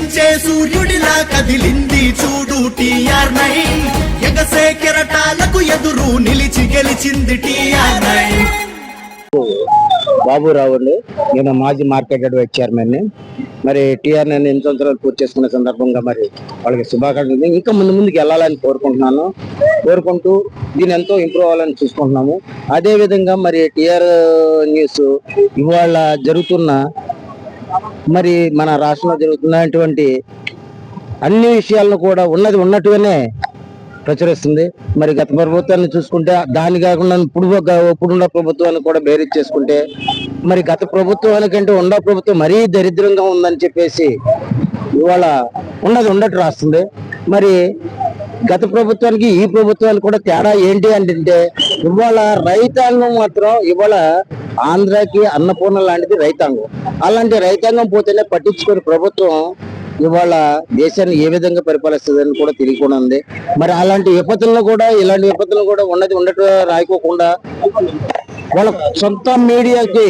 ఉదయించే సూర్యుడిలా కదిలింది చూడు టీఆర్ నైన్. ఎగసే కెరటాలకు ఎదురు నిలిచి గెలిచింది టీఆర్ నైన్. బాబురావు అండి నేను మాజీ మార్కెట్ అడ్వైజ్ చైర్మన్ని మరి టీఆర్ నేను ఎన్ని సంవత్సరాలు పూర్తి చేసుకున్న సందర్భంగా మరి వాళ్ళకి శుభాకాంక్షలు ఇంకా ముందు ముందుకు వెళ్ళాలని కోరుకుంటున్నాను. కోరుకుంటూ దీని ఎంతో ఇంప్రూవ్ అవ్వాలని చూసుకుంటున్నాము. అదే విధంగా మరి టీఆర్ న్యూస్ ఇవాళ జరుగుతున్న మరి మన రాష్ట్రంలో జరుగుతున్నటువంటి అన్ని విషయాలను కూడా ఉన్నది ఉన్నట్టుగానే ప్రచురిస్తుంది. మరి గత ప్రభుత్వాన్ని చూసుకుంటే దాని కాకుండా ఇప్పుడు ఇప్పుడున్న ప్రభుత్వాన్ని కూడా బేరీజ్ చేసుకుంటే మరి గత ప్రభుత్వానికంటే ఉన్న ప్రభుత్వం మరీ దరిద్రంగా ఉందని చెప్పేసి ఇవాళ ఉన్నది ఉన్నట్టు రాస్తుంది. మరి గత ప్రభుత్వానికి ఈ ప్రభుత్వానికి కూడా తేడా ఏంటి అంటే ఇవాళ రైతాంగం మాత్రం ఇవాళ ఆంధ్రాకి అన్నపూర్ణ లాంటిది రైతాంగం. అలాంటి రైతాంగం పోతేనే పట్టించుకుని ప్రభుత్వం ఇవాళ దేశాన్ని ఏ విధంగా పరిపాలిస్తుందని కూడా తెలియకుండా ఉంది. మరి అలాంటి విపత్తులను కూడా ఇలాంటి విపత్తులను కూడా ఉన్నది ఉన్నట్టు రాయకోకుండా వాళ్ళ సొంత మీడియాకి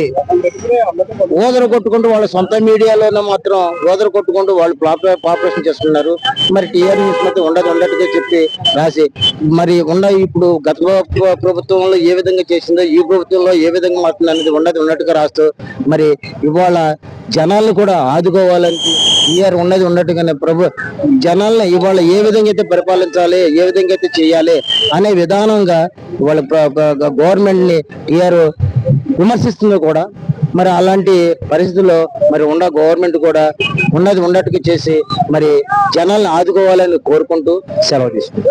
ఓదర కొట్టుకుంటూ వాళ్ళ సొంత మీడియాలోనే మాత్రం ఓదర కొట్టుకుంటూ వాళ్ళు పాపులేషన్ చేస్తున్నారు. మరి టీఆర్ న్యూస్ మాత్రం ఉండదు ఉండట్టుగా చెప్పి రాసి మరి ఉన్న ఇప్పుడు గత ప్రభుత్వంలో ఏ విధంగా చేసిందో ఈ ప్రభుత్వంలో ఏ విధంగా మారుతుంది అనేది ఉన్నది ఉన్నట్టుగా రాస్తూ మరి ఇవాళ జనాలను కూడా ఆదుకోవాలని టీఆర్ ఉన్నది ఉన్నట్టుగానే ప్రభు జనాలను ఇవాళ ఏ విధంగా అయితే పరిపాలించాలి ఏ విధంగా అయితే చేయాలి అనే విధానంగా ఇవాళ గవర్నమెంట్ ని టీఆర్ విమర్శిస్తుంది కూడా మరి అలాంటి పరిస్థితుల్లో మరి ఉన్న గవర్నమెంట్ కూడా ఉన్నది ఉన్నట్టుగా చేసి మరి జనాలను ఆదుకోవాలని కోరుకుంటూ సెలవు తీసుకుంటాం